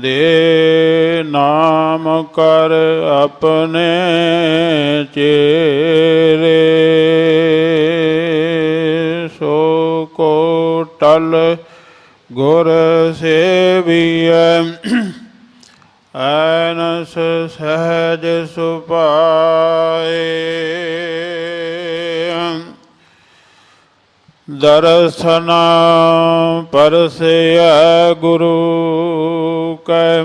ਦੇ ਨਾਮ ਕਰ ਆਪਣੇ ਚੇਰੇ। ਸੋ ਕੋ ਟਲ ਗੁਰ ਸੇਵੀਐ। ਐਨਸ ਸਹਿਜ ਸੁਪਾਏ ਦਰਸ਼ਨ ਪਰਸੈ ਗੁਰੂ ਕੈ।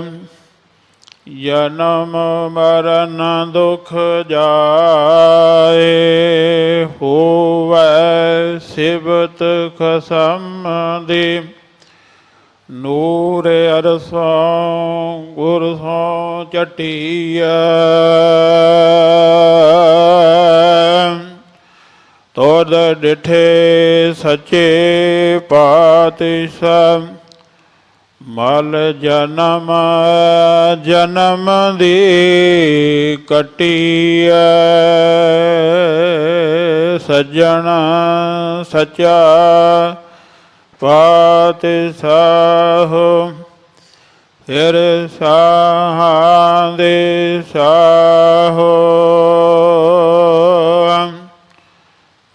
ਜਨਮ ਮਰਨ ਦੁਖ ਜਾਏ ਹੋਵੈ ਸਿਵਤ ਖਸਮ ਦੀ। ਨੂਰ ਅਰਸੋਂ ਗੁਰ ਸੋ ਚਟੀਐ। ਤੋਦ ਡਿਠੇ ਸੱਚੇ ਪਾਤਸ਼ਾਹ, ਮਲ ਜਨਮ ਜਨਮ ਦੀ ਕਟੀਐ। ਸੱਜਣ ਸਚਾ ਪਾਤਸ਼ਾਹ, ਫਿਰ ਸਾਹਾਂ ਦੇ ਸਾਹੋ।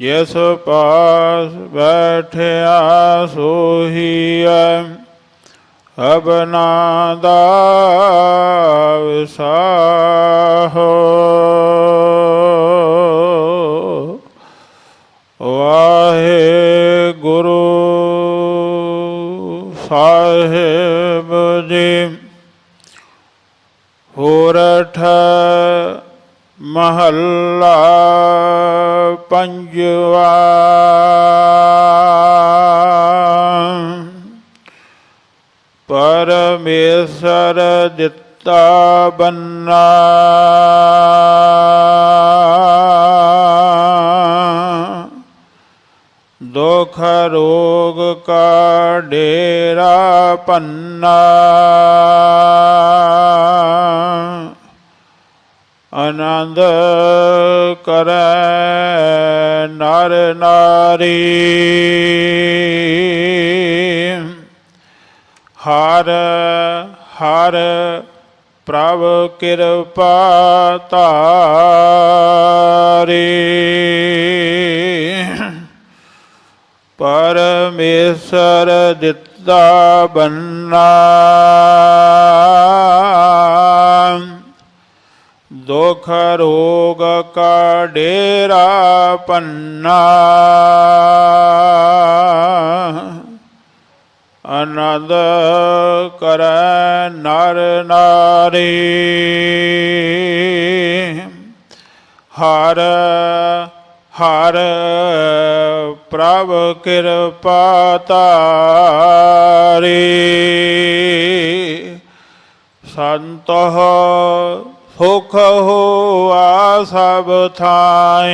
ਜਿਸ ਪਾਸ ਬੈਠਿਆ ਸੋਹੀਐ ਅਬਨਾ ਦਾ ਵਿਸਾਹੋ। ਵਾਹਿ ਗੁਰੂ ਸਾਹਿਬ ਜੀ ਹੋਰਠ ਮਹੱਲਾ ਪੰਜਵਾ। ਪਰਮੇਸ਼ਰ ਦਿੱਤਾ ਬੰਨਾ। ਦੁਖ ਰੋਗ ਕਾ ਡੇਰਾ ਪੰਨਾ। ਆਨੰਦ ਕਰੈ ਨਰ ਨਾਰੀ। ਹਰ ਹਰ ਪ੍ਰਭ ਕਿਰਪਾ ਧਾਰੀ ਪਰਮੇਸ਼ਰ ਦਿੱਤਾ ਬੰਨਾ। ਦੁਖ ਰੋਗ ਕਾ ਡੇਰਾ ਪੰਨਾ। ਅਨੰਦ ਕਰੈ ਨਰ ਨਾਰੀ। ਹਰ ਹਰ ਪ੍ਰਭ ਕਿਰਪਾ ਤਾਰੀ। ਸੰਤਹ ਸੁਖ ਹੋਆ ਸਭ ਥਾਈ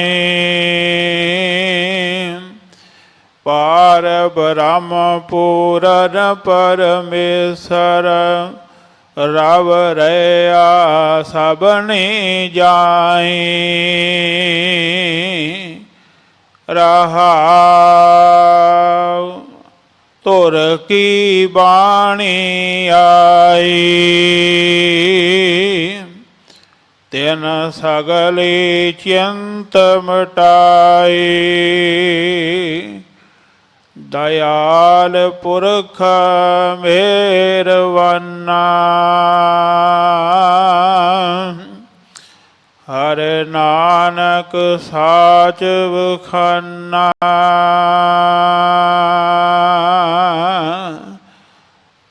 ਪਾਰ ਬ੍ਰਹਮ ਪੂਰਨ ਪਰਮੇਸ਼ਰ ਰਵ ਰਿਆ ਸਭਨੀ ਜਾਈ ਰਹਾਉ ਤੁਰ ਕੀ ਬਾਣੀ ਆਈ ਤਿਨ ਸਗਲੀ ਚਿੰਤ ਮਟਾਈ। ਦਇਆਲ ਪੁਰਖ ਮਿਹਰਵਾਨਾ ਹਰ ਨਾਨਕ ਸਾਚ ਵਖਾਨਾ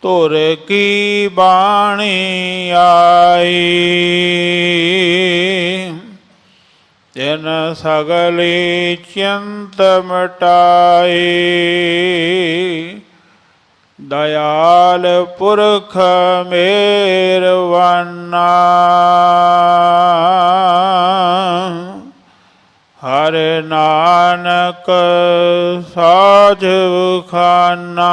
ਤੁਰ ਕੀ ਬਾਣੀ ਆਈ? ਤਿਨ ਸਗਲੀ ਚਿੰਤ ਮਟਾਈ। ਦਇਆਲ ਪੁਰਖ ਮਿਹਰਵਾਨਾ ਹਰ ਨਾਨਕ ਸਾਧ ਖਾਨਾ।